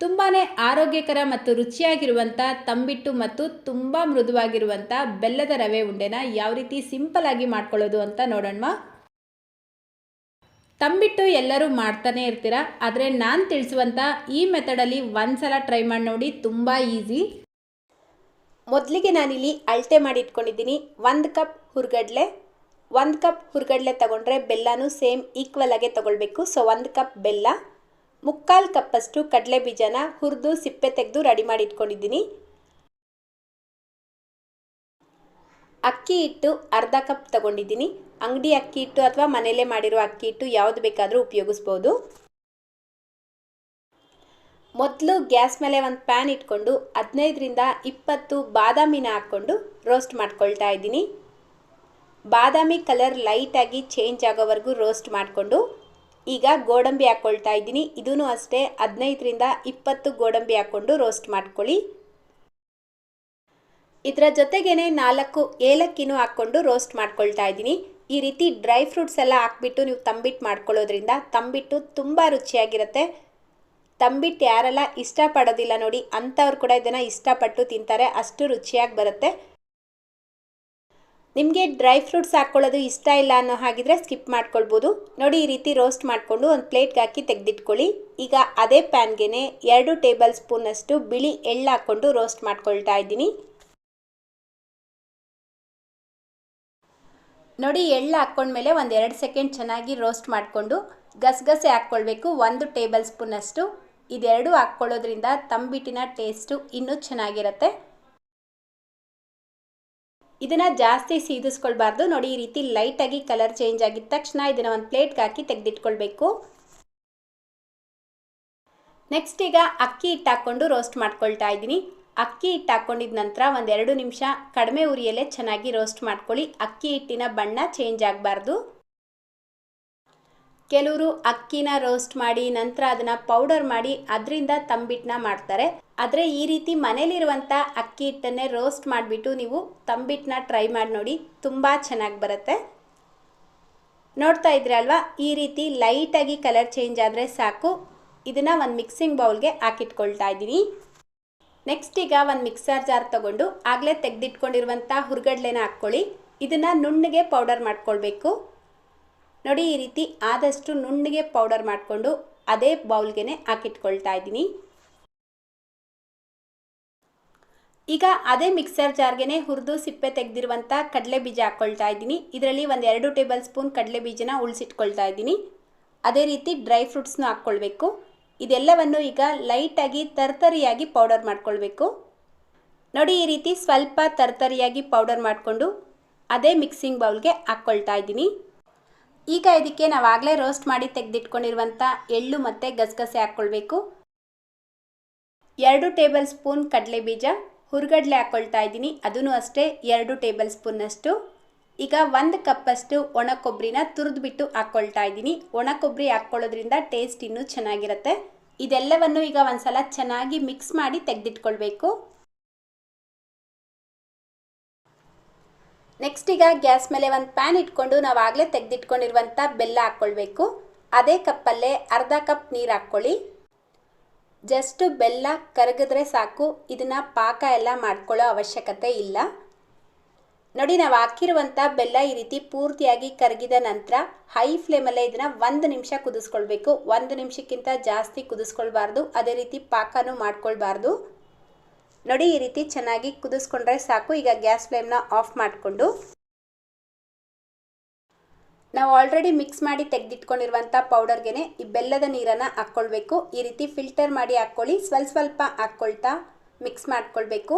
ತುಂಬಾ ಆರೋಗ್ಯಕರ ಮತ್ತು ರುಚಿಯಾಗಿರುವಂಥ ತಂಬಿಟ್ಟು ಮತ್ತು ತುಂಬ ಮೃದುವಾಗಿರುವಂಥ ಬೆಲ್ಲದ ರವೆ ಉಂಡೆನ ಯಾವ ರೀತಿ ಸಿಂಪಲ್ ಆಗಿ ಮಾಡ್ಕೊಳ್ಳೋದು ಅಂತ ನೋಡೋಣ ತಂಬಿಟ್ಟು ಎಲ್ಲರೂ ಮಾಡ್ತಾನೆ ಇರ್ತೀರ? ಆದರೆ ನಾನು ತಿಳಿಸುವಂಥ ಈ ಮೆಥಡಲ್ಲಿ ಒಂದ್ಸಲ ಟ್ರೈ ಮಾಡಿ ನೋಡಿ ತುಂಬ ಈಸಿ. ಮೊದಲಿಗೆ ನಾನಿಲ್ಲಿ ಅಳತೆ ಮಾಡಿ ಇಟ್ಕೊಂಡಿದ್ದೀನಿ ಒಂದು ಕಪ್ ಹುರ್ಗಡ್ಲೆ, ಒಂದು ಕಪ್ ಹುರ್ಗಡ್ಲೆ ತಗೊಂಡ್ರೆ ಬೆಲ್ಲನೂ ಸೇಮ್ ಈಕ್ವಲ್ ಆಗೇ ತೊಗೊಳ್ಬೇಕು. ಸೊ, ಒಂದು ಕಪ್ ಬೆಲ್ಲ ಮುಕ್ಕಾಲು ಕಪ್ಪಷ್ಟು ಕಡಲೆ ಬೀಜನ ಹುರಿದು ಸಿಪ್ಪೆ ತೆಗೆದು ರೆಡಿ ಮಾಡಿ ಇಟ್ಕೊಂಡಿದ್ದೀನಿ ಅಕ್ಕಿ ಹಿಟ್ಟು ಅರ್ಧ ಕಪ್ ತಗೊಂಡಿದ್ದೀನಿ. ಅಂಗಡಿ ಅಕ್ಕಿ ಹಿಟ್ಟು ಅಥವಾ ಮನೆಯಲ್ಲೇ ಮಾಡಿರೋ ಅಕ್ಕಿ ಹಿಟ್ಟು ಯಾವುದು ಬೇಕಾದರೂ ಉಪಯೋಗಿಸ್ಬೋದು. ಮೊದಲು ಗ್ಯಾಸ್ ಮೇಲೆ ಒಂದು ಪ್ಯಾನ್ ಇಟ್ಕೊಂಡು ಹದಿನೈದರಿಂದ ಇಪ್ಪತ್ತು ಬಾದಾಮಿನ ಹಾಕ್ಕೊಂಡು ರೋಸ್ಟ್ ಮಾಡ್ಕೊಳ್ತಾ ಇದ್ದೀನಿ. ಬಾದಾಮಿ ಕಲರ್ ಲೈಟಾಗಿ ಚೇಂಜ್ ಆಗೋವರೆಗೂ ರೋಸ್ಟ್ ಮಾಡಿಕೊಂಡು ಈಗ ಗೋಡಂಬಿ ಹಾಕ್ಕೊಳ್ತಾ ಇದ್ದೀನಿ. ಇದೂ ಅಷ್ಟೇ. ಹದಿನೈದರಿಂದ ಇಪ್ಪತ್ತು ಗೋಡಂಬಿ ಹಾಕ್ಕೊಂಡು ರೋಸ್ಟ್ ಮಾಡ್ಕೊಳ್ಳಿ. ಇದರ ಜೊತೆಗೇನೆ ನಾಲ್ಕು ಏಲಕ್ಕಿನೂ ಹಾಕ್ಕೊಂಡು ರೋಸ್ಟ್ ಮಾಡ್ಕೊಳ್ತಾ ಇದ್ದೀನಿ. ಈ ರೀತಿ ಡ್ರೈ ಫ್ರೂಟ್ಸ್ ಎಲ್ಲ ಹಾಕ್ಬಿಟ್ಟು ನೀವು ತಂಬಿಟ್ಟು ಮಾಡ್ಕೊಳ್ಳೋದ್ರಿಂದ ತಂಬಿಟ್ಟು ತುಂಬ ರುಚಿಯಾಗಿರುತ್ತೆ. ತಂಬಿಟ್ಟು ಯಾರೆಲ್ಲ ಇಷ್ಟಪಡೋದಿಲ್ಲ ನೋಡಿ, ಅಂಥವ್ರು ಕೂಡ ಇದನ್ನು ಇಷ್ಟಪಟ್ಟು ತಿಂತಾರೆ. ಅಷ್ಟು ರುಚಿಯಾಗಿ ಬರುತ್ತೆ. ನಿಮಗೆ ಡ್ರೈ ಫ್ರೂಟ್ಸ್ ಹಾಕ್ಕೊಳ್ಳೋದು ಇಷ್ಟ ಇಲ್ಲ ಅನ್ನೋ ಹಾಗಿದ್ರೆ ಸ್ಕಿಪ್ ಮಾಡ್ಕೊಳ್ಬೋದು. ನೋಡಿ ಈ ರೀತಿ ರೋಸ್ಟ್ ಮಾಡಿಕೊಂಡು ಒಂದು ಪ್ಲೇಟ್ಗೆ ಹಾಕಿ ತೆಗೆದಿಟ್ಕೊಳ್ಳಿ. ಈಗ ಅದೇ ಪ್ಯಾನ್ಗೆ ಎರಡು ಟೇಬಲ್ ಸ್ಪೂನಷ್ಟು ಬಿಳಿ ಎಳ್ಳು ಹಾಕ್ಕೊಂಡು ರೋಸ್ಟ್ ಮಾಡ್ಕೊಳ್ತಾ ಇದ್ದೀನಿ. ನೋಡಿ ಎಳ್ಳು ಹಾಕ್ಕೊಂಡ್ಮೇಲೆ ಒಂದು ಎರಡು ಸೆಕೆಂಡ್ ಚೆನ್ನಾಗಿ ರೋಸ್ಟ್ ಮಾಡಿಕೊಂಡು ಗಸಗಸೆ ಹಾಕ್ಕೊಳ್ಬೇಕು ಒಂದು ಟೇಬಲ್ ಸ್ಪೂನಷ್ಟು. ಇದೆರಡು ಹಾಕ್ಕೊಳ್ಳೋದ್ರಿಂದ ತಂಬಿಟ್ಟಿನ ಟೇಸ್ಟು ಇನ್ನೂ ಚೆನ್ನಾಗಿರುತ್ತೆ. ಇದನ್ನು ಜಾಸ್ತಿ ಸೀದಿಸ್ಕೊಳ್ಬಾರ್ದು. ನೋಡಿ, ಈ ರೀತಿ ಲೈಟಾಗಿ ಕಲರ್ ಚೇಂಜ್ ಆಗಿದ ತಕ್ಷಣ ಇದನ್ನು ಒಂದು ಪ್ಲೇಟ್ಗೆ ಹಾಕಿ ತೆಗೆದಿಟ್ಕೊಳ್ಬೇಕು. ನೆಕ್ಸ್ಟ್ ಈಗ ಅಕ್ಕಿ ಹಿಟ್ಟು ಹಾಕ್ಕೊಂಡು ರೋಸ್ಟ್ ಮಾಡ್ಕೊಳ್ತಾ ಇದ್ದೀನಿ. ಅಕ್ಕಿ ಹಿಟ್ಟು ಹಾಕ್ಕೊಂಡಿದ ನಂತರ ಒಂದೆರಡು ನಿಮಿಷ ಕಡಿಮೆ ಉರಿಯಲ್ಲೇ ಚೆನ್ನಾಗಿ ರೋಸ್ಟ್ ಮಾಡ್ಕೊಳ್ಳಿ. ಅಕ್ಕಿ ಹಿಟ್ಟಿನ ಬಣ್ಣ ಚೇಂಜ್ ಆಗಬಾರ್ದು. ಕೆಲವರು ಅಕ್ಕಿನ ರೋಸ್ಟ್ ಮಾಡಿ, ನಂತರ ಅದನ್ನು ಪೌಡರ್ ಮಾಡಿ ಅದರಿಂದ ತಂಬಿಟ್ಟನ್ನ ಮಾಡ್ತಾರೆ. ಆದರೆ ಈ ರೀತಿ ಮನೇಲಿರುವಂಥ ಅಕ್ಕಿ ಹಿಟ್ಟನ್ನೇ ರೋಸ್ಟ್ ಮಾಡಿಬಿಟ್ಟು ನೀವು ತಂಬಿಟ್ಟನ್ನ ಟ್ರೈ ಮಾಡಿ ನೋಡಿ, ತುಂಬ ಚೆನ್ನಾಗಿ ಬರುತ್ತೆ. ನೋಡ್ತಾ ಇದ್ರಲ್ವಾ ಈ ರೀತಿ ಲೈಟಾಗಿ ಕಲರ್ ಚೇಂಜ್ ಆದರೆ ಸಾಕು. ಇದನ್ನು ಒಂದು ಮಿಕ್ಸಿಂಗ್ ಬೌಲ್ಗೆ ಹಾಕಿಟ್ಕೊಳ್ತಾ ಇದ್ದೀನಿ. ನೆಕ್ಸ್ಟ್ ಈಗ ಒಂದು ಮಿಕ್ಸರ್ ಜಾರ್ ತಗೊಂಡು ಆಗಲೇ ತೆಗೆದಿಟ್ಕೊಂಡಿರುವಂಥ ಹುರ್ಗಡ್ಲೆನ ಹಾಕ್ಕೊಳ್ಳಿ. ಇದನ್ನು ನುಣ್ಣಗೆ ಪೌಡರ್ ಮಾಡ್ಕೊಳ್ಬೇಕು. ನೋಡಿ, ಈ ರೀತಿ ಆದಷ್ಟು ನುಣ್ಣಗೆ ಪೌಡರ್ ಮಾಡಿಕೊಂಡು ಅದೇ ಬೌಲ್ಗೆ ಹಾಕಿಟ್ಕೊಳ್ತಾ ಇದ್ದೀನಿ. ಈಗ ಅದೇ ಮಿಕ್ಸರ್ ಜಾರ್ಗೆ ಹುರಿದು ಸಿಪ್ಪೆ ತೆಗೆದಿರುವಂಥ ಕಡಲೆ ಬೀಜ ಹಾಕ್ಕೊಳ್ತಾ ಇದ್ದೀನಿ. ಇದರಲ್ಲಿ ಒಂದು ಎರಡು ಟೇಬಲ್ ಸ್ಪೂನ್ ಕಡಲೆ ಬೀಜನ ಉಳಿಸಿಟ್ಕೊಳ್ತಾ ಇದ್ದೀನಿ. ಅದೇ ರೀತಿ ಡ್ರೈ ಫ್ರೂಟ್ಸ್ನೂ ಹಾಕ್ಕೊಳ್ಬೇಕು. ಇದೆಲ್ಲವನ್ನು ಈಗ ಲೈಟಾಗಿ ತರ್ತರಿಯಾಗಿ ಪೌಡರ್ ಮಾಡ್ಕೊಳ್ಬೇಕು. ನೋಡಿ, ಈ ರೀತಿ ಸ್ವಲ್ಪ ತರ್ತರಿಯಾಗಿ ಪೌಡರ್ ಮಾಡಿಕೊಂಡು ಅದೇ ಮಿಕ್ಸಿಂಗ್ ಬೌಲ್ಗೆ ಹಾಕ್ಕೊಳ್ತಾ ಇದ್ದೀನಿ. ಈಗ ಇದಕ್ಕೆ ನಾವಾಗಲೇ ರೋಸ್ಟ್ ಮಾಡಿ ತೆಗೆದಿಟ್ಕೊಂಡಿರುವಂಥ ಎಳ್ಳು ಮತ್ತು ಗಸಗಸೆ ಹಾಕ್ಕೊಳ್ಬೇಕು. ಎರಡು ಟೇಬಲ್ ಸ್ಪೂನ್ ಕಡಲೆ ಬೀಜ, ಹುರ್ಗಡ್ಲೆ ಹಾಕ್ಕೊಳ್ತಾ ಇದ್ದೀನಿ. ಅದೂ ಅಷ್ಟೇ ಎರಡು ಟೇಬಲ್ ಸ್ಪೂನ್ನಷ್ಟು ಈಗ ಒಂದು ಕಪ್ಪಷ್ಟು ಒಣ ಕೊಬ್ಬರಿನ ತುರಿದ್ಬಿಟ್ಟು ಹಾಕ್ಕೊಳ್ತಾ ಇದ್ದೀನಿ. ಒಣ ಕೊಬ್ಬರಿ ಹಾಕ್ಕೊಳ್ಳೋದ್ರಿಂದ ಟೇಸ್ಟ್ ಇನ್ನೂ ಚೆನ್ನಾಗಿರುತ್ತೆ. ಇದೆಲ್ಲವನ್ನು ಈಗ ಒಂದು ಸಲ ಚೆನ್ನಾಗಿ ಮಿಕ್ಸ್ ಮಾಡಿ ತೆಗೆದಿಟ್ಕೊಳ್ಬೇಕು. ನೆಕ್ಸ್ಟ್ ಈಗ ಗ್ಯಾಸ್ ಮೇಲೆ ಒಂದು ಪ್ಯಾನ್ ಇಟ್ಕೊಂಡು ನಾವು ಆಗಲೇ ತೆಗೆದಿಟ್ಕೊಂಡಿರುವಂಥ ಬೆಲ್ಲ ಹಾಕ್ಕೊಳ್ಬೇಕು. ಅದೇ ಕಪ್ಪಲ್ಲೇ ಅರ್ಧ ಕಪ್ ನೀರು ಹಾಕ್ಕೊಳ್ಳಿ. ಜಸ್ಟ್ ಬೆಲ್ಲ ಕರಗಿದ್ರೆ ಸಾಕು. ಇದನ್ನು ಪಾಕ ಎಲ್ಲ ಮಾಡ್ಕೊಳ್ಳೋ ಅವಶ್ಯಕತೆ ಇಲ್ಲ. ನೋಡಿ, ನಾವು ಹಾಕಿರುವಂಥ ಬೆಲ್ಲ ಈ ರೀತಿ ಪೂರ್ತಿಯಾಗಿ ಕರಗಿದ ನಂತರ ಹೈ ಫ್ಲೇಮಲ್ಲೇ ಇದನ್ನು ಒಂದು ನಿಮಿಷ ಕುದಿಸ್ಕೊಳ್ಬೇಕು. ಒಂದು ನಿಮಿಷಕ್ಕಿಂತ ಜಾಸ್ತಿ ಕುದಿಸ್ಕೊಳ್ಬಾರ್ದು. ಅದೇ ರೀತಿ ಪಾಕನೂ ಮಾಡ್ಕೊಳ್ಬಾರ್ದು. ನೋಡಿ, ಈ ರೀತಿ ಚೆನ್ನಾಗಿ ಕುದಿಸ್ಕೊಂಡ್ರೆ ಸಾಕು. ಈಗ ಗ್ಯಾಸ್ ಫ್ಲೇಮ್ನ ಆಫ್ ಮಾಡಿಕೊಂಡು ನಾವು ಆಲ್ರೆಡಿ ಮಿಕ್ಸ್ ಮಾಡಿ ತೆಗೆದಿಟ್ಕೊಂಡಿರುವಂಥ ಪೌಡರ್ಗೆ ಈ ಬೆಲ್ಲದ ನೀರನ್ನು ಹಾಕ್ಕೊಳ್ಬೇಕು. ಈ ರೀತಿ ಫಿಲ್ಟರ್ ಮಾಡಿ ಹಾಕ್ಕೊಳ್ಳಿ. ಸ್ವಲ್ಪ ಸ್ವಲ್ಪ ಹಾಕ್ಕೊಳ್ತಾ ಮಿಕ್ಸ್ ಮಾಡ್ಕೊಳ್ಬೇಕು.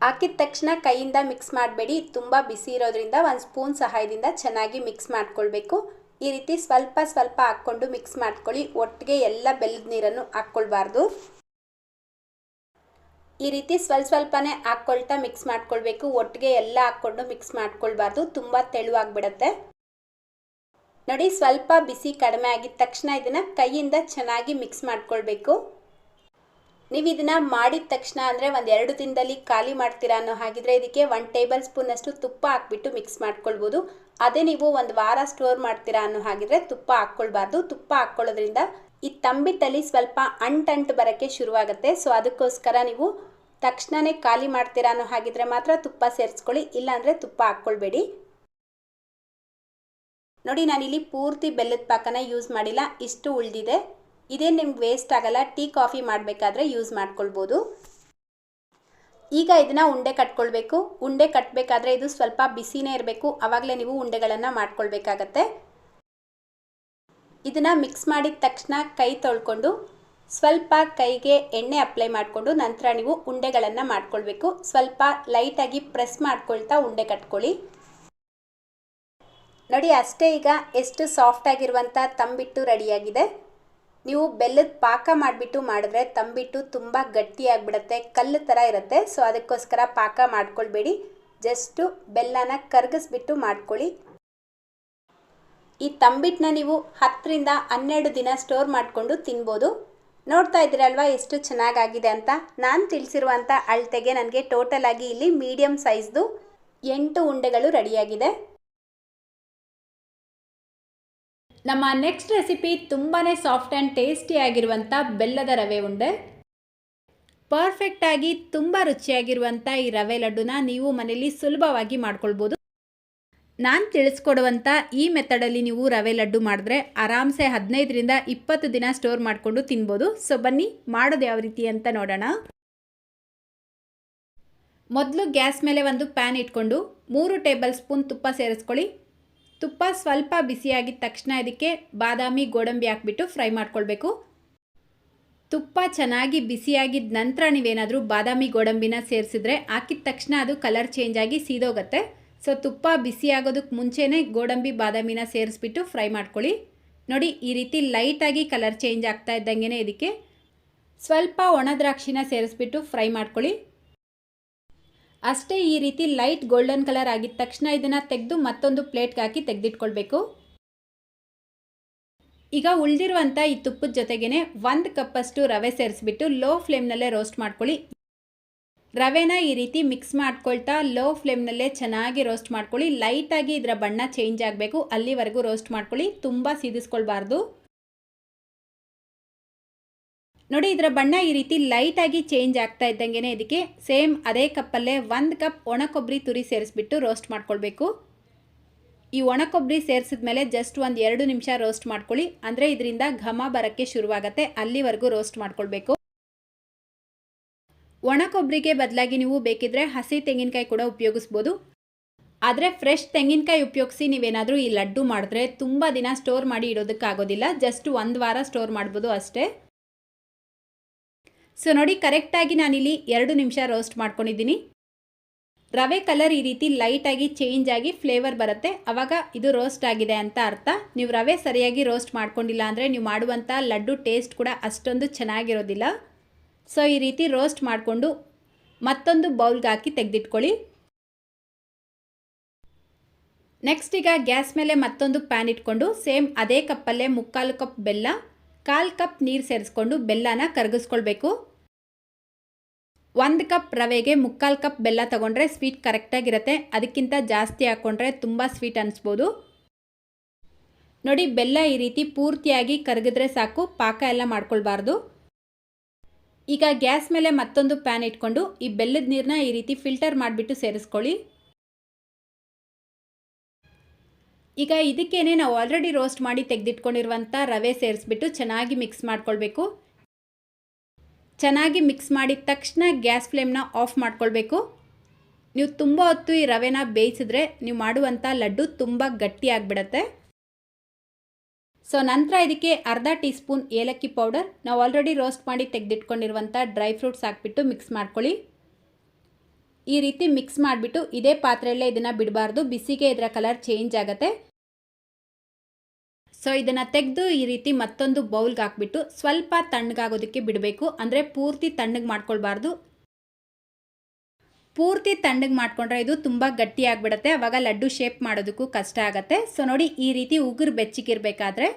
ಹಾಕಿದ ತಕ್ಷಣ ಕೈಯಿಂದ ಮಿಕ್ಸ್ ಮಾಡಬೇಡಿ. ತುಂಬ ಬಿಸಿ ಇರೋದ್ರಿಂದ ಒಂದು ಸ್ಪೂನ್ ಸಹಾಯದಿಂದ ಚೆನ್ನಾಗಿ ಮಿಕ್ಸ್ ಮಾಡ್ಕೊಳ್ಬೇಕು. ಈ ರೀತಿ ಸ್ವಲ್ಪ ಸ್ವಲ್ಪ ಹಾಕ್ಕೊಂಡು ಮಿಕ್ಸ್ ಮಾಡ್ಕೊಳ್ಳಿ. ಒಟ್ಟಿಗೆ ಎಲ್ಲ ಬೆಲ್ಲದ ನೀರನ್ನು ಹಾಕ್ಕೊಳ್ಬಾರ್ದು. ಈ ರೀತಿ ಸ್ವಲ್ಪ ಸ್ವಲ್ಪನೇ ಹಾಕ್ಕೊಳ್ತಾ ಮಿಕ್ಸ್ ಮಾಡ್ಕೊಳ್ಬೇಕು. ಒಟ್ಟಿಗೆ ಎಲ್ಲ ಹಾಕ್ಕೊಂಡು ಮಿಕ್ಸ್ ಮಾಡ್ಕೊಳ್ಬಾರ್ದು. ತುಂಬ ತೆಳುವಾಗ್ಬಿಡತ್ತೆ. ನೋಡಿ, ಸ್ವಲ್ಪ ಬಿಸಿ ಕಡಿಮೆ ಆಗಿದ ತಕ್ಷಣ ಇದನ್ನು ಕೈಯಿಂದ ಚೆನ್ನಾಗಿ ಮಿಕ್ಸ್ ಮಾಡ್ಕೊಳ್ಬೇಕು. ನೀವು ಇದನ್ನು ಮಾಡಿದ ತಕ್ಷಣ ಅಂದರೆ ಒಂದು ಎರಡು ದಿನದಲ್ಲಿ ಖಾಲಿ ಮಾಡ್ತೀರಾ ಅನ್ನೋ ಹಾಗಿದ್ರೆ ಇದಕ್ಕೆ ಒನ್ ಟೇಬಲ್ ಸ್ಪೂನಷ್ಟು ತುಪ್ಪ ಹಾಕ್ಬಿಟ್ಟು ಮಿಕ್ಸ್ ಮಾಡ್ಕೊಳ್ಬೋದು. ಅದೇ ನೀವು ಒಂದು ವಾರ ಸ್ಟೋರ್ ಮಾಡ್ತೀರಾ ಅನ್ನೋ ಹಾಗಿದ್ರೆ ತುಪ್ಪ ಹಾಕ್ಕೊಳ್ಬಾರ್ದು. ತುಪ್ಪ ಹಾಕ್ಕೊಳ್ಳೋದ್ರಿಂದ ಈ ತಂಬಿಟ್ಟಲ್ಲಿ ಸ್ವಲ್ಪ ಅಂಟಂಟು ಬರೋಕ್ಕೆ ಶುರುವಾಗುತ್ತೆ. ಸೊ ಅದಕ್ಕೋಸ್ಕರ ನೀವು ತಕ್ಷಣವೇ ಖಾಲಿ ಮಾಡ್ತೀರಾ ಅನ್ನೋ ಹಾಗಿದ್ರೆ ಮಾತ್ರ ತುಪ್ಪ ಸೇರಿಸ್ಕೊಳ್ಳಿ, ಇಲ್ಲಾಂದರೆ ತುಪ್ಪ ಹಾಕ್ಕೊಳ್ಬೇಡಿ. ನೋಡಿ, ನಾನಿಲ್ಲಿ ಪೂರ್ತಿ ಬೆಲ್ಲದ ಪಾಕನ ಯೂಸ್ ಮಾಡಿಲ್ಲ, ಇಷ್ಟು ಉಳಿದಿದೆ. ಇದೇ ನಿಮ್ಗೆ ವೇಸ್ಟ್ ಆಗಲ್ಲ, ಟೀ, ಕಾಫಿ ಮಾಡಬೇಕಾದ್ರೆ ಯೂಸ್ ಮಾಡ್ಕೊಳ್ಬೋದು. ಈಗ ಇದನ್ನು ಉಂಡೆ ಕಟ್ಕೊಳ್ಬೇಕು. ಉಂಡೆ ಕಟ್ಟಬೇಕಾದ್ರೆ ಇದು ಸ್ವಲ್ಪ ಬಿಸಿನೇ ಇರಬೇಕು ಆವಾಗಲೇ ನೀವು ಉಂಡೆಗಳನ್ನು ಮಾಡ್ಕೊಳ್ಬೇಕಾಗತ್ತೆ. ಇದನ್ನು ಮಿಕ್ಸ್ ಮಾಡಿದ ತಕ್ಷಣ ಕೈ ತೊಳ್ಕೊಂಡು ಸ್ವಲ್ಪ ಕೈಗೆ ಎಣ್ಣೆ ಅಪ್ಲೈ ಮಾಡಿಕೊಂಡು ನಂತರ ನೀವು ಉಂಡೆಗಳನ್ನು ಮಾಡ್ಕೊಳ್ಬೇಕು. ಸ್ವಲ್ಪ ಲೈಟಾಗಿ ಪ್ರೆಸ್ ಮಾಡ್ಕೊಳ್ತಾ ಉಂಡೆ ಕಟ್ಕೊಳ್ಳಿ. ನೋಡಿ, ಅಷ್ಟೇ ಈಗ ಎಷ್ಟು ಸಾಫ್ಟ್ ಆಗಿರುವಂಥ ತಂಬಿಟ್ಟು ರೆಡಿಯಾಗಿದೆ. ನೀವು ಬೆಲ್ಲದ ಪಾಕ ಮಾಡಿಬಿಟ್ಟು ಮಾಡಿದ್ರೆ ತಂಬಿಟ್ಟು ತುಂಬ ಗಟ್ಟಿಯಾಗಿಬಿಡುತ್ತೆ ಕಲ್ಲು ಥರ ಇರುತ್ತೆ. ಸೊ ಅದಕ್ಕೋಸ್ಕರ ಪಾಕ ಮಾಡ್ಕೊಳ್ಬೇಡಿ. ಜಸ್ಟು ಬೆಲ್ಲನ ಕರಗಿಸ್ಬಿಟ್ಟು ಮಾಡ್ಕೊಳ್ಳಿ. ಈ ತಂಬಿಟ್ಟನ್ನ ನೀವು ಹತ್ತರಿಂದ ಹನ್ನೆರಡು ದಿನ ಸ್ಟೋರ್ ಮಾಡಿಕೊಂಡು ತಿನ್ಬೋದು. ನೋಡ್ತಾ ಇದ್ದೀರಲ್ವಾ ಎಷ್ಟು ಚೆನ್ನಾಗಾಗಿದೆ ಅಂತ? ನಾನು ತಿಳಿಸಿರುವಂಥ ಅಳತೆಗೆ ನನಗೆ ಟೋಟಲ್ ಆಗಿ ಇಲ್ಲಿ ಮೀಡಿಯಮ್ ಸೈಜ್ದು ಎಂಟು ಉಂಡೆಗಳು ರೆಡಿಯಾಗಿದೆ ನಮ್ಮ ನೆಕ್ಸ್ಟ್ ರೆಸಿಪಿ ತುಂಬಾ ಸಾಫ್ಟ್ ಆ್ಯಂಡ್ ಟೇಸ್ಟಿ ಆಗಿರುವಂಥ ಬೆಲ್ಲದ ರವೆ ಉಂಡೆ. ಪರ್ಫೆಕ್ಟಾಗಿ ತುಂಬ ರುಚಿಯಾಗಿರುವಂಥ ಈ ರವೆ ಲಡ್ಡುನ ನೀವು ಮನೇಲಿ ಸುಲಭವಾಗಿ ಮಾಡ್ಕೊಳ್ಬೋದು. ನಾನು ತಿಳಿಸ್ಕೊಡುವಂಥ ಈ ಮೆಥಡಲ್ಲಿ ನೀವು ರವೆ ಲಡ್ಡು ಮಾಡಿದ್ರೆ ಆರಾಮ್ಸೆ ಹದಿನೈದರಿಂದ ಇಪ್ಪತ್ತು ದಿನ ಸ್ಟೋರ್ ಮಾಡಿಕೊಂಡು ತಿನ್ಬೋದು. ಸೊ ಬನ್ನಿ, ಮಾಡೋದು ಯಾವ ರೀತಿ ಅಂತ ನೋಡೋಣ. ಮೊದಲು ಗ್ಯಾಸ್ ಮೇಲೆ ಒಂದು ಪ್ಯಾನ್ ಇಟ್ಕೊಂಡು ಮೂರು ಟೇಬಲ್ ಸ್ಪೂನ್ ತುಪ್ಪ ಸೇರಿಸ್ಕೊಳ್ಳಿ. ತುಪ್ಪ ಸ್ವಲ್ಪ ಬಿಸಿಯಾಗಿದ ತಕ್ಷಣ ಇದಕ್ಕೆ ಬಾದಾಮಿ, ಗೋಡಂಬಿ ಹಾಕ್ಬಿಟ್ಟು ಫ್ರೈ ಮಾಡ್ಕೊಳ್ಬೇಕು. ತುಪ್ಪ ಚೆನ್ನಾಗಿ ಬಿಸಿಯಾಗಿದ್ದ ನಂತರ ನೀವೇನಾದರೂ ಬಾದಾಮಿ, ಗೋಡಂಬಿನ ಸೇರಿಸಿದ್ರೆ ಹಾಕಿದ ತಕ್ಷಣ ಅದು ಕಲರ್ ಚೇಂಜ್ ಆಗಿ ಸೀದೋಗುತ್ತೆ. ಸೊ ತುಪ್ಪ ಬಿಸಿ ಆಗೋದಕ್ಕೆ ಮುಂಚೆನೇ ಗೋಡಂಬಿ, ಬಾದಾಮಿನ ಸೇರಿಸ್ಬಿಟ್ಟು ಫ್ರೈ ಮಾಡ್ಕೊಳ್ಳಿ. ನೋಡಿ, ಈ ರೀತಿ ಲೈಟಾಗಿ ಕಲರ್ ಚೇಂಜ್ ಆಗ್ತಾ ಇದ್ದಂಗೆ ಇದಕ್ಕೆ ಸ್ವಲ್ಪ ಒಣ ದ್ರಾಕ್ಷಿನ ಸೇರಿಸ್ಬಿಟ್ಟು ಫ್ರೈ ಮಾಡ್ಕೊಳ್ಳಿ. ಅಷ್ಟೇ ಈ ರೀತಿ ಲೈಟ್ ಗೋಲ್ಡನ್ ಕಲರ್ ಆಗಿದ ತಕ್ಷಣ ಇದನ್ನು ತೆಗೆದು ಮತ್ತೊಂದು ಪ್ಲೇಟ್ಗೆ ಹಾಕಿ ತೆಗೆದಿಟ್ಕೊಳ್ಬೇಕು. ಈಗ ಉಳಿದಿರುವಂಥ ಈ ತುಪ್ಪದ ಜೊತೆಗೇನೆ ಒಂದು ಕಪ್ಪಷ್ಟು ರವೆ ಸೇರಿಸ್ಬಿಟ್ಟು ಲೋ ಫ್ಲೇಮ್ನಲ್ಲೇ ರೋಸ್ಟ್ ಮಾಡ್ಕೊಳ್ಳಿ. ರವೆನ ಈ ರೀತಿ ಮಿಕ್ಸ್ ಮಾಡ್ಕೊಳ್ತಾ ಲೋ ಫ್ಲೇಮ್ನಲ್ಲೇ ಚೆನ್ನಾಗಿ ರೋಸ್ಟ್ ಮಾಡ್ಕೊಳ್ಳಿ. ಲೈಟಾಗಿ ಇದರ ಬಣ್ಣ ಚೇಂಜ್ ಆಗಬೇಕು. ಅಲ್ಲಿವರೆಗೂ ರೋಸ್ಟ್ ಮಾಡ್ಕೊಳ್ಳಿ. ತುಂಬ ಸೀದಿಸ್ಕೊಳ್ಬಾರ್ದು. ನೋಡಿ, ಇದರ ಬಣ್ಣ ಈ ರೀತಿ ಲೈಟಾಗಿ ಚೇಂಜ್ ಆಗ್ತಾ ಇದ್ದಂಗೆ ಇದಕ್ಕೆ ಸೇಮ್ ಅದೇ ಕಪ್ಪಲ್ಲೇ ಒಂದು ಕಪ್ ಒಣ ಕೊಬ್ಬರಿ ತುರಿ ಸೇರಿಸ್ಬಿಟ್ಟು ರೋಸ್ಟ್ ಮಾಡ್ಕೊಳ್ಬೇಕು. ಈ ಒಣ ಕೊಬ್ಬರಿ ಸೇರಿಸಿದ ಮೇಲೆ ಜಸ್ಟ್ ಒಂದು ಎರಡು ನಿಮಿಷ ರೋಸ್ಟ್ ಮಾಡ್ಕೊಳ್ಳಿ. ಅಂದರೆ ಇದರಿಂದ ಘಮ ಬರೋಕ್ಕೆ ಶುರುವಾಗುತ್ತೆ. ಅಲ್ಲಿವರೆಗೂ ರೋಸ್ಟ್ ಮಾಡ್ಕೊಳ್ಬೇಕು. ಒಣ ಕೊಬ್ಬರಿಗೆ ಬದಲಾಗಿ ನೀವು ಬೇಕಿದ್ರೆ ಹಸಿ ತೆಂಗಿನಕಾಯಿ ಕೂಡ ಉಪಯೋಗಿಸ್ಬೋದು. ಆದರೆ ಫ್ರೆಶ್ ತೆಂಗಿನಕಾಯಿ ಉಪಯೋಗಿಸಿ ನೀವೇನಾದರೂ ಈ ಲಡ್ಡು ಮಾಡಿದ್ರೆ ತುಂಬ ದಿನ ಸ್ಟೋರ್ ಮಾಡಿ ಇಡೋದಕ್ಕಾಗೋದಿಲ್ಲ ಜಸ್ಟ್ ಒಂದು ವಾರ ಸ್ಟೋರ್ ಮಾಡ್ಬೋದು ಅಷ್ಟೇ. ಸೊ ನೋಡಿ ಕರೆಕ್ಟಾಗಿ ನಾನಿಲ್ಲಿ ಎರಡು ನಿಮಿಷ ರೋಸ್ಟ್ ಮಾಡ್ಕೊಂಡಿದ್ದೀನಿ. ರವೆ ಕಲರ್ ಈ ರೀತಿ ಲೈಟಾಗಿ ಚೇಂಜ್ ಆಗಿ ಫ್ಲೇವರ್ ಬರುತ್ತೆ. ಆವಾಗ ಇದು ರೋಸ್ಟ್ ಆಗಿದೆ ಅಂತ ಅರ್ಥ. ನೀವು ರವೆ ಸರಿಯಾಗಿ ರೋಸ್ಟ್ ಮಾಡ್ಕೊಂಡಿಲ್ಲ ಅಂದರೆ ನೀವು ಮಾಡುವಂಥ ಲಡ್ಡು ಟೇಸ್ಟ್ ಕೂಡ ಅಷ್ಟೊಂದು ಚೆನ್ನಾಗಿರೋದಿಲ್ಲ. ಸೊ ಈ ರೀತಿ ರೋಸ್ಟ್ ಮಾಡಿಕೊಂಡು ಮತ್ತೊಂದು ಬೌಲ್ಗೆ ಹಾಕಿ ತೆಗೆದಿಟ್ಕೊಳ್ಳಿ. ನೆಕ್ಸ್ಟ್ ಈಗ ಗ್ಯಾಸ್ ಮೇಲೆ ಮತ್ತೊಂದು ಪ್ಯಾನ್ ಇಟ್ಕೊಂಡು ಸೇಮ್ ಅದೇ ಕಪ್ಪಲ್ಲೇ ಮುಕ್ಕಾಲು ಕಪ್ ಬೆಲ್ಲ, ಕಾಲು ಕಪ್ ನೀರು ಸೇರಿಸ್ಕೊಂಡು ಬೆಲ್ಲನ ಕರಗಿಸ್ಕೊಳ್ಬೇಕು. ಒಂದು ಕಪ್ ರವೆಗೆ ಮುಕ್ಕಾಲು ಕಪ್ ಬೆಲ್ಲ ತೊಗೊಂಡ್ರೆ ಸ್ವೀಟ್ ಕರೆಕ್ಟಾಗಿರುತ್ತೆ ಅದಕ್ಕಿಂತ ಜಾಸ್ತಿ ಹಾಕ್ಕೊಂಡ್ರೆ ತುಂಬ ಸ್ವೀಟ್ ಅನಿಸ್ಬೋದು. ನೋಡಿ, ಬೆಲ್ಲ ಈ ರೀತಿ ಪೂರ್ತಿಯಾಗಿ ಕರಗಿದ್ರೆ ಸಾಕು, ಪಾಕ ಎಲ್ಲ ಮಾಡ್ಕೊಳ್ಬಾರ್ದು. ಈಗ ಗ್ಯಾಸ್ ಮೇಲೆ ಮತ್ತೊಂದು ಪ್ಯಾನ್ ಇಟ್ಕೊಂಡು ಈ ಬೆಲ್ಲದ ನೀರನ್ನ ಈ ರೀತಿ ಫಿಲ್ಟರ್ ಮಾಡಿಬಿಟ್ಟು ಸೇರಿಸ್ಕೊಳ್ಳಿ. ಈಗ ಇದಕ್ಕೇನೆ ನಾವು ಆಲ್ರೆಡಿ ರೋಸ್ಟ್ ಮಾಡಿ ತೆಗೆದಿಟ್ಕೊಂಡಿರುವಂಥ ರವೆ ಸೇರಿಸ್ಬಿಟ್ಟು ಚೆನ್ನಾಗಿ ಮಿಕ್ಸ್ ಮಾಡ್ಕೊಳ್ಬೇಕು. ಚೆನ್ನಾಗಿ ಮಿಕ್ಸ್ ಮಾಡಿದ ತಕ್ಷಣ ಗ್ಯಾಸ್ ಫ್ಲೇಮ್ನ ಆಫ್ ಮಾಡ್ಕೊಳ್ಬೇಕು. ನೀವು ತುಂಬ ಹೊತ್ತು ಈ ರವೆನ ಬೇಯಿಸಿದ್ರೆ ನೀವು ಮಾಡುವಂಥ ಲಡ್ಡು ತುಂಬ ಗಟ್ಟಿಯಾಗಿಬಿಡತ್ತೆ ಸೊ ನಂತರ ಇದಕ್ಕೆ ಅರ್ಧ ಟೀ ಸ್ಪೂನ್ ಏಲಕ್ಕಿ ಪೌಡರ್. ನಾವು ಆಲ್ರೆಡಿ ರೋಸ್ಟ್ ಮಾಡಿ ತೆಗೆದಿಟ್ಕೊಂಡಿರುವಂಥ ಡ್ರೈ ಫ್ರೂಟ್ಸ್ ಹಾಕ್ಬಿಟ್ಟು ಮಿಕ್ಸ್ ಮಾಡ್ಕೊಳ್ಳಿ. ಈ ರೀತಿ ಮಿಕ್ಸ್ ಮಾಡಿಬಿಟ್ಟು ಇದೇ ಪಾತ್ರೆಯಲ್ಲೇ ಇದನ್ನು ಬಿಡಬಾರ್ದು. ಬಿಸಿಗೆ ಇದರ ಕಲರ್ ಚೇಂಜ್ ಆಗುತ್ತೆ. ಸೊ ಇದನ್ನು ತೆಗೆದು ಈ ರೀತಿ ಮತ್ತೊಂದು ಬೌಲ್ಗೆ ಹಾಕ್ಬಿಟ್ಟು ಸ್ವಲ್ಪ ತಣ್ಣಗಾಗೋದಕ್ಕೆ ಬಿಡಬೇಕು. ಅಂದರೆ ಪೂರ್ತಿ ತಣ್ಣಗೆ ಮಾಡ್ಕೊಳ್ಬಾರ್ದು. ಪೂರ್ತಿ ತಣ್ಣಗೆ ಮಾಡ್ಕೊಂಡ್ರೆ ಇದು ತುಂಬ ಗಟ್ಟಿ ಆಗಿಬಿಡುತ್ತೆ. ಅವಾಗ ಲಡ್ಡು ಶೇಪ್ ಮಾಡೋದಕ್ಕೂ ಕಷ್ಟ ಆಗುತ್ತೆ. ಸೊ ನೋಡಿ ಈ ರೀತಿ ಉಗುರು ಬೆಚ್ಚಗಿರಬೇಕಾದ್ರೆ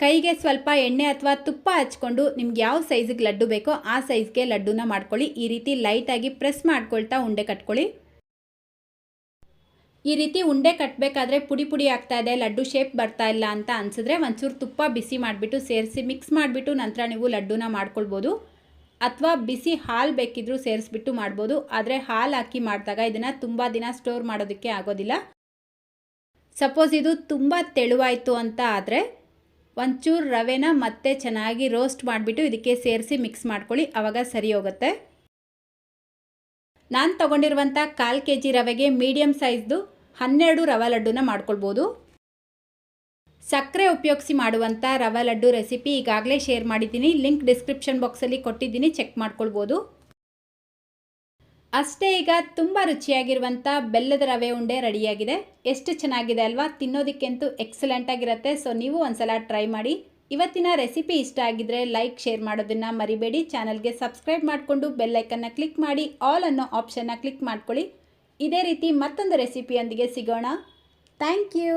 ಕೈಗೆ ಸ್ವಲ್ಪ ಎಣ್ಣೆ ಅಥವಾ ತುಪ್ಪ ಹಚ್ಕೊಂಡು ನಿಮ್ಗೆ ಯಾವ ಸೈಜಿಗೆ ಲಡ್ಡು ಬೇಕೋ ಆ ಸೈಜ್ಗೆ ಲಡ್ಡುನ ಮಾಡ್ಕೊಳ್ಳಿ. ಈ ರೀತಿ ಲೈಟಾಗಿ ಪ್ರೆಸ್ ಮಾಡ್ಕೊಳ್ತಾ ಉಂಡೆ ಕಟ್ಕೊಳ್ಳಿ. ಈ ರೀತಿ ಉಂಡೆ ಕಟ್ಟಬೇಕಾದ್ರೆ ಪುಡಿ ಪುಡಿ ಆಗ್ತಾ ಇದೆ, ಲಡ್ಡು ಶೇಪ್ ಬರ್ತಾ ಇಲ್ಲ ಅಂತ ಅನ್ಸಿದ್ರೆ ಒಂಚೂರು ತುಪ್ಪ ಬಿಸಿ ಮಾಡಿಬಿಟ್ಟು ಸೇರಿಸಿ ಮಿಕ್ಸ್ ಮಾಡಿಬಿಟ್ಟು ನಂತರ ನೀವು ಲಡ್ಡುನ ಮಾಡ್ಕೊಳ್ಬೋದು. ಅಥವಾ ಬಿಸಿ ಹಾಲು ಬೇಕಿದ್ರೂ ಸೇರಿಸ್ಬಿಟ್ಟು ಮಾಡ್ಬೋದು. ಆದರೆ ಹಾಲು ಹಾಕಿ ಮಾಡಿದಾಗ ಇದನ್ನು ತುಂಬ ದಿನ ಸ್ಟೋರ್ ಮಾಡೋದಕ್ಕೆ ಆಗೋದಿಲ್ಲ. ಸಪೋಸ್ ಇದು ತುಂಬ ತೆಳುವಾಯಿತು ಅಂತ ಆದರೆ ಒಂಚೂರು ರವೆನ ಮತ್ತೆ ಚೆನ್ನಾಗಿ ರೋಸ್ಟ್ ಮಾಡಿಬಿಟ್ಟು ಇದಕ್ಕೆ ಸೇರಿಸಿ ಮಿಕ್ಸ್ ಮಾಡ್ಕೊಳ್ಳಿ ಆವಾಗ ಸರಿ ಹೋಗುತ್ತೆ. ನಾನು ತೊಗೊಂಡಿರುವಂಥ ಕಾಲು ಕೆ ಜಿ ರವೆಗೆ ಮೀಡಿಯಮ್ ಸೈಜ್ದು ಹನ್ನೆರಡು ರವೆ ಲಡ್ಡುನ ಮಾಡ್ಕೊಳ್ಬೋದು. ಸಕ್ಕರೆ ಉಪಯೋಗಿಸಿ ಮಾಡುವಂಥ ರವೆ ಲಡ್ಡು ರೆಸಿಪಿ ಈಗಾಗಲೇ ಶೇರ್ ಮಾಡಿದ್ದೀನಿ. ಲಿಂಕ್ ಡಿಸ್ಕ್ರಿಪ್ಷನ್ ಬಾಕ್ಸಲ್ಲಿ ಕೊಟ್ಟಿದ್ದೀನಿ. ಚೆಕ್ ಮಾಡ್ಕೊಳ್ಬೋದು. ಅಷ್ಟೇ ಈಗ ತುಂಬ ರುಚಿಯಾಗಿರುವಂಥ ಬೆಲ್ಲದ ರವೆ ಉಂಡೆ ರೆಡಿಯಾಗಿದೆ. ಎಷ್ಟು ಚೆನ್ನಾಗಿದೆ ಅಲ್ವಾ? ತಿನ್ನೋದಕ್ಕೆಂತೂ ಎಕ್ಸಲೆಂಟ್ ಆಗಿರುತ್ತೆ. ಸೊ ನೀವು ಒಂದ್ಸಲ ಟ್ರೈ ಮಾಡಿ. ಇವತ್ತಿನ ರೆಸಿಪಿ ಇಷ್ಟ ಆಗಿದ್ರೆ ಲೈಕ್ ಶೇರ್ ಮಾಡೋದನ್ನು ಮರಿಬೇಡಿ. ಚಾನಲ್ಗೆ ಸಬ್ಸ್ಕ್ರೈಬ್ ಮಾಡಿಕೊಂಡು ಬೆಲ್ಲೈಕನ್ನ ಕ್ಲಿಕ್ ಮಾಡಿ. ಆಲ್ ಅನ್ನೋ ಆಪ್ಷನ್ನ ಕ್ಲಿಕ್ ಮಾಡ್ಕೊಳ್ಳಿ. ಇದೇ ರೀತಿ ಮತ್ತೊಂದು ರೆಸಿಪಿಯೊಂದಿಗೆ ಸಿಗೋಣ. Thank you